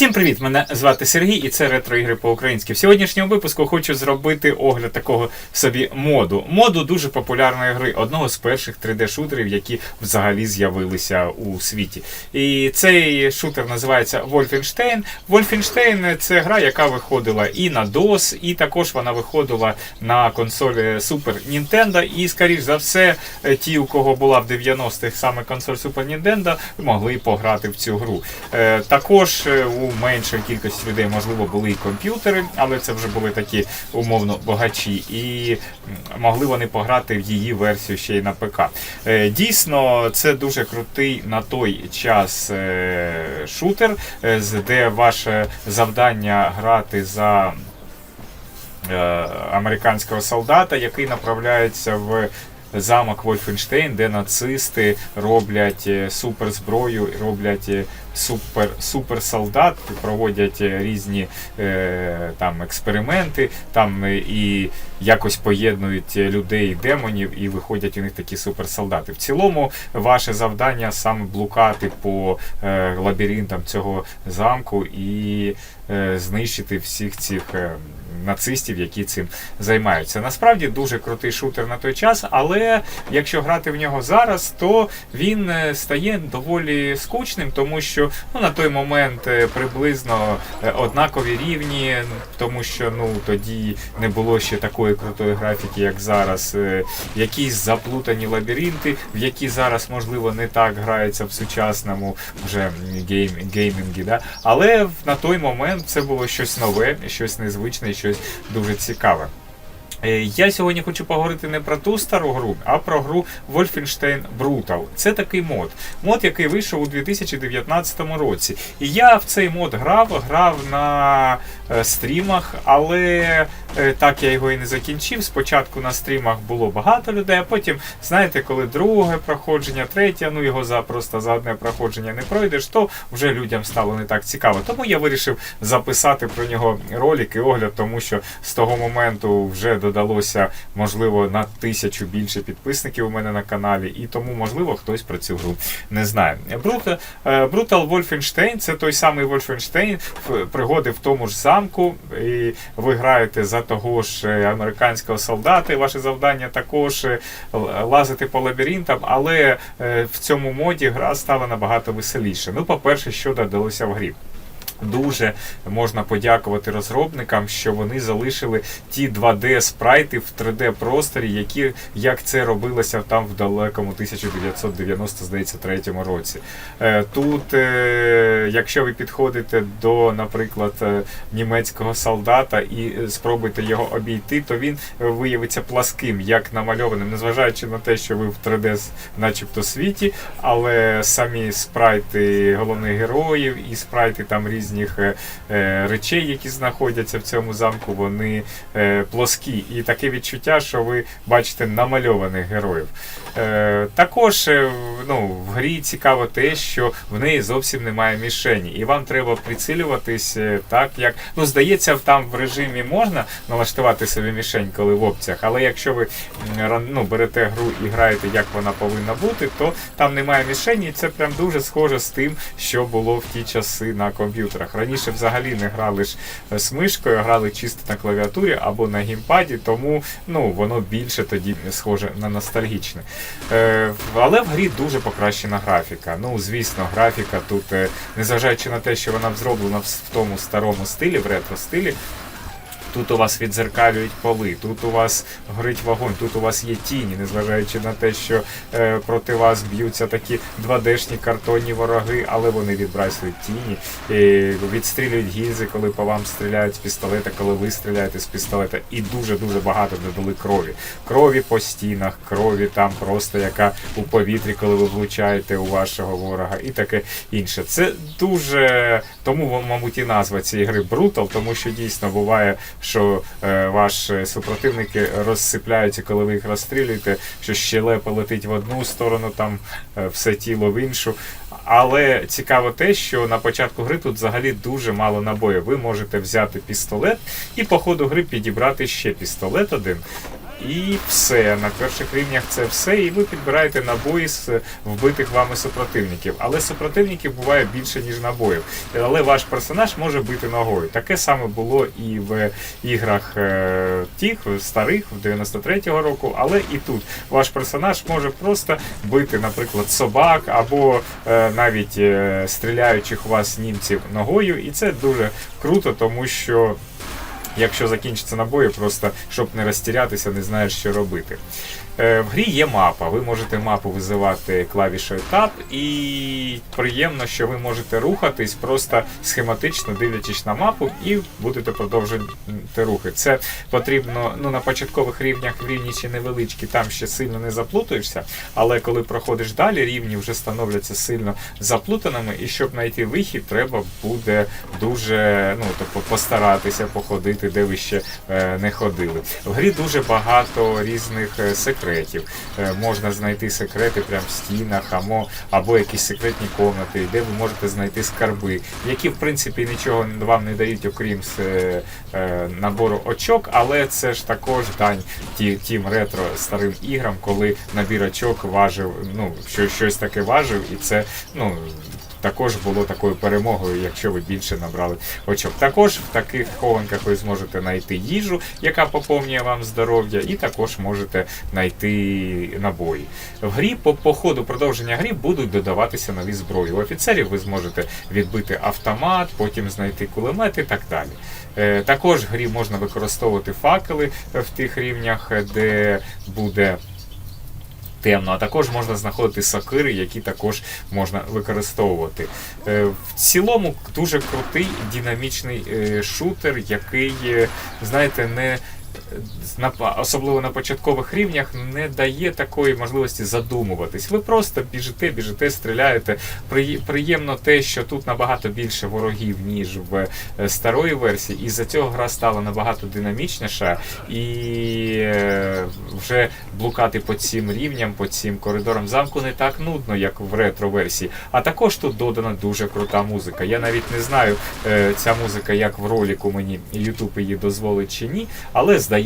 Всім привіт! Мене звати Сергій, і це ретро ігри по-українськи. В сьогоднішньому випуску хочу зробити огляд такого собі моду. Моду дуже популярної гри, одного з перших 3D-шутерів, які взагалі з'явилися у світі. І цей шутер називається Wolfenstein. Wolfenstein – це гра, яка виходила і на DOS, і також вона виходила на консолі Super Nintendo. І, скоріш за все, ті, у кого була в 90-х саме консоль Super Nintendo, могли пограти в цю гру. Е, Також е, у меншої кількості людей, можливо, були і комп'ютери, але це вже були такі умовно багачі, і могли вони пограти в її версію ще й на ПК. Е, Дійсно, це дуже крутий на той час е, шутер, е, де ваше завдання грати за американського солдата, який направляється в замок Вольфенштейн, де нацисти роблять е, суперзброю, роблять е, супер, суперсолдат, проводять е, різні е, там експерименти, там і якось поєднують людей демонів, і виходять у них такі суперсолдати. В цілому, ваше завдання саме блукати по е, лабіринтам цього замку і е, знищити всіх цих е, нацистів, які цим займаються. Насправді дуже крутий шутер на той час, але якщо грати в нього зараз, то він е, стає доволі скучним, тому що ну, на той момент е, приблизно е, однакові рівні, тому що ну тоді не було ще такої крутої графіки, як зараз. Якісь заплутані лабіринти, в які зараз можливо не так грається в сучасному вже гейм, геймінгі. Да? Але на той момент це було щось нове, щось незвичне, щось дуже цікаве. Е, Я сьогодні хочу поговорити не про ту стару гру, а про гру Wolfenstein Brutal. Це такий мод. Мод, який вийшов у 2019 році. І я в цей мод грав, грав на е, стрімах, але е, так я його і не закінчив. Спочатку на стрімах було багато людей, а потім, знаєте, коли друге проходження, третє, ну його за просто за одне проходження не пройдеш, то вже людям стало не так цікаво. Тому я вирішив записати про нього ролик і огляд, тому що з того моменту вже додалося, можливо, на тисячу більше підписників у мене на каналі, і тому, можливо, хтось про цю гру не знає. Brutal Wolfenstein це той самий Wolfenstein, в- пригоди в тому ж замку, і ви граєте за того ж е, американського солдата, і ваше завдання також е, лазити по лабіринтам, але е, в цьому моді гра стала набагато веселіше. Ну, по-перше, що додалося в грі. Дуже можна подякувати розробникам, що вони залишили ті 2D спрайти в 3D просторі, які як це робилося там в далекому 1990, здається, третьому році. Е, Тут, е, якщо ви підходите до, наприклад, е, німецького солдата і спробуєте його обійти, то він виявиться пласким, як намальованим, незважаючи на те, що ви в 3D, начебто, світі, але самі спрайти головних героїв і спрайти там різних е, е, речей, які знаходяться в цьому замку, вони е, плоскі. І таке відчуття, що ви бачите намальованих героїв. Також ну, в грі цікаво те, що в неї зовсім немає мішені, і вам треба прицілюватись е, так, як ну здається, там в режимі можна налаштувати собі мішень, коли в опціях, але якщо ви ну, берете гру і граєте, як вона повинна бути, то там немає мішені, і це прям дуже схоже з тим, що було в ті часи на комп'ютерах. Раніше взагалі не грали ж е, з мишкою, грали чисто на клавіатурі або на гімпаді, тому ну, воно більше тоді схоже на ностальгічне. Е, але в грі дуже покращена графіка. Ну, звісно, графіка тут, е, незважаючи на те, що вона зроблена в, в тому старому стилі, в ретро-стилі. Тут у вас відзеркалюють поли, тут у вас горить вогонь, тут у вас є тіні, незважаючи на те, що е, проти вас б'ються такі 2D-шні картонні вороги, але вони відбрасують тіні, і відстрілюють гільзи, коли по вам стріляють з пістолета, коли ви стріляєте з пістолета. І дуже-дуже багато додали крові. Крові по стінах, крові там просто яка у повітрі, коли ви влучаєте у вашого ворога, і таке інше. Це дуже тому, мабуть, і назва цієї гри Brutal, тому що дійсно буває, що е, ваші супротивники розсипляються, коли ви їх розстрілюєте, що щелепа летить в одну сторону, там е, все тіло в іншу. Але цікаво те, що на початку гри тут взагалі дуже мало набоїв. Ви можете взяти пістолет і по ходу гри підібрати ще пістолет один. І все. На перших рівнях це все. І ви підбираєте набої з вбитих вами супротивників. Але супротивників буває більше, ніж набоїв. Але ваш персонаж може бити ногою. Таке саме було і в іграх е, тих старих, в 93-го року, але і тут ваш персонаж може просто бити, наприклад, собак або е, навіть е, стріляючих у вас німців ногою. І це дуже круто, тому що. Якщо закінчиться набої, просто щоб не розтірятися, не знаєш, що робити. Е, В грі є мапа. Ви можете мапу визивати клавішою Tab, і приємно, що ви можете рухатись просто схематично дивлячись на мапу, і будете продовжувати рухи. Це потрібно ну, на початкових рівнях в рівні ще невеличкі, там ще сильно не заплутаєшся, але коли проходиш далі, рівні вже становляться сильно заплутаними, і щоб знайти вихід, треба буде дуже ну, тобто, постаратися походити, де ви ще е, не ходили. В грі дуже багато різних е, секретів. Е, можна знайти секрети прямо в стінах, або, або якісь секретні комнати, де ви можете знайти скарби, які в принципі нічого вам не дають, окрім е, е, набору очок, але це ж також дань ті, тим ретро старим іграм, коли набір очок важив, ну, що, щось таке важив, і це ну, також було такою перемогою, якщо ви більше набрали очок. Також в таких хованках ви зможете знайти їжу, яка поповнює вам здоров'я, і також можете знайти набої. В грі по, по ходу продовження грі будуть додаватися нові зброї. У офіцерів ви зможете відбити автомат, потім знайти кулемет і так далі. Е, також в грі можна використовувати факели в тих рівнях, де буде темно, а також можна знаходити сокири, які також можна використовувати. Е, В цілому дуже крутий динамічний е, шутер, який, е, знаєте, не особливо на початкових рівнях не дає такої можливості задумуватись. Ви просто біжите, біжите, стріляєте. При, приємно те, що тут набагато більше ворогів, ніж в е, старої версії, і за цього гра стала набагато динамічніша і е, вже блукати по цим рівням, по цим коридорам замку не так нудно, як в ретро-версії. А також тут додана дуже крута музика. Я навіть не знаю, е, ця музика як в роліку мені YouTube її дозволить чи ні, але здається,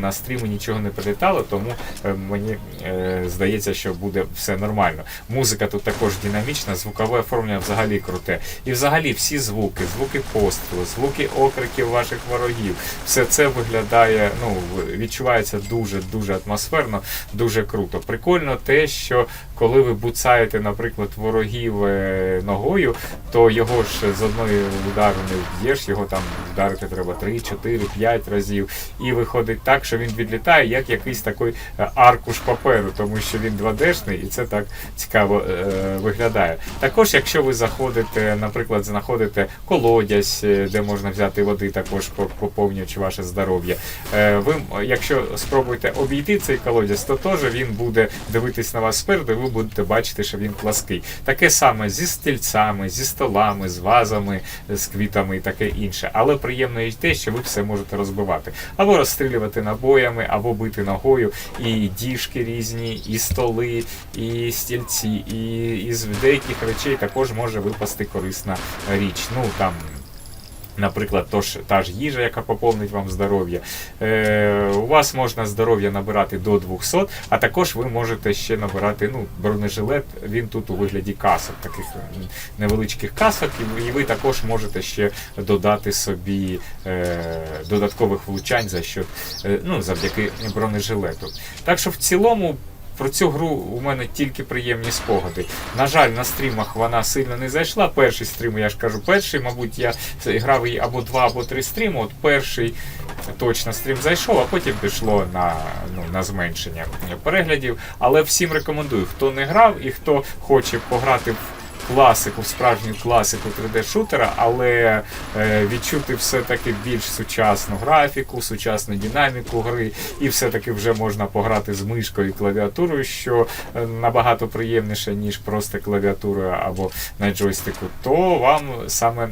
на стрімі нічого не прилітало, тому е, мені е, здається, що буде все нормально. Музика тут також динамічна, звукове оформлення взагалі круте. І взагалі всі звуки, звуки пострілу, звуки окриків ваших ворогів, все це виглядає, ну, відчувається дуже-дуже атмосферно, дуже круто. Прикольно те, що коли ви буцаєте, наприклад, ворогів е, ногою, то його ж з одної удару не вб'єш, його там вдарити треба 3, 4, 5 разів. І виходить так, що він відлітає як якийсь такий е, аркуш паперу, тому що він 2D-шний і це так цікаво е, виглядає. Також, якщо ви заходите, наприклад, знаходите колодязь, е, де можна взяти води, також поповнюючи ваше здоров'я. Е, ви, якщо спробуєте обійти цей колодязь, то теж він буде дивитись на вас спереду, і ви будете бачити, що він плаский. Таке саме зі стільцями, зі столами, з вазами, з квітами і таке інше. Але приємно і те, що ви все можете розбивати. Або розстрілювати набоями, або бити ногою. І діжки різні, і столи, і стільці, і із деяких речей також може випасти корисна річ. Ну там. Наприклад, то ж, та ж їжа, яка поповнить вам здоров'я. Е, у вас можна здоров'я набирати до 200, а також ви можете ще набирати ну, бронежилет, він тут у вигляді касок, таких невеличких касок, і ви також можете ще додати собі е, додаткових влучань за що, е, ну, завдяки бронежилету. Так що в цілому. Про цю гру у мене тільки приємні спогади. На жаль, на стрімах вона сильно не зайшла. Перший стрім, я ж кажу, перший, мабуть, я грав її або два, або три стріми. От перший точно стрім зайшов, а потім пішло на, ну, на зменшення переглядів. Але всім рекомендую, хто не грав і хто хоче пограти в класику, справжню класику 3D-шутера, але е, відчути все-таки більш сучасну графіку, сучасну динаміку гри, і все-таки вже можна пограти з мишкою і клавіатурою, що е, набагато приємніше, ніж просто клавіатурою або на джойстику, то вам саме е,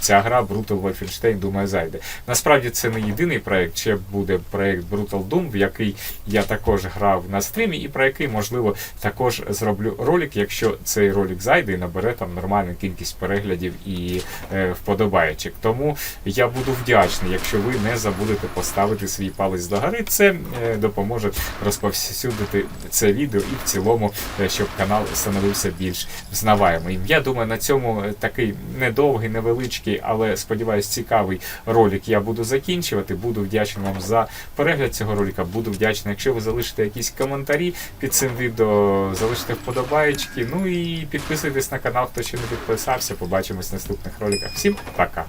ця гра Brutal Wolfenstein, думаю, зайде. Насправді це не єдиний проект, ще буде проект Brutal Doom, в який я також грав на стрімі, і про який, можливо, також зроблю ролик, якщо цей ролик зайде. Знайде і набере там нормальну кількість переглядів і е, вподобаєчок. Тому я буду вдячний, якщо ви не забудете поставити свій палець догори. Це е, допоможе розповсюдити це відео і в цілому, е, щоб канал становився більш взнаваємий. Я думаю, на цьому е, такий недовгий, невеличкий, але сподіваюсь, цікавий ролик я буду закінчувати. Буду вдячний вам за перегляд цього ролика. Буду вдячний, якщо ви залишите якісь коментарі під цим відео, залишите вподобаєчки. Ну і підписуйтесь на канал, хто ще не підписався. Побачимось в наступних роликах. Всім пока!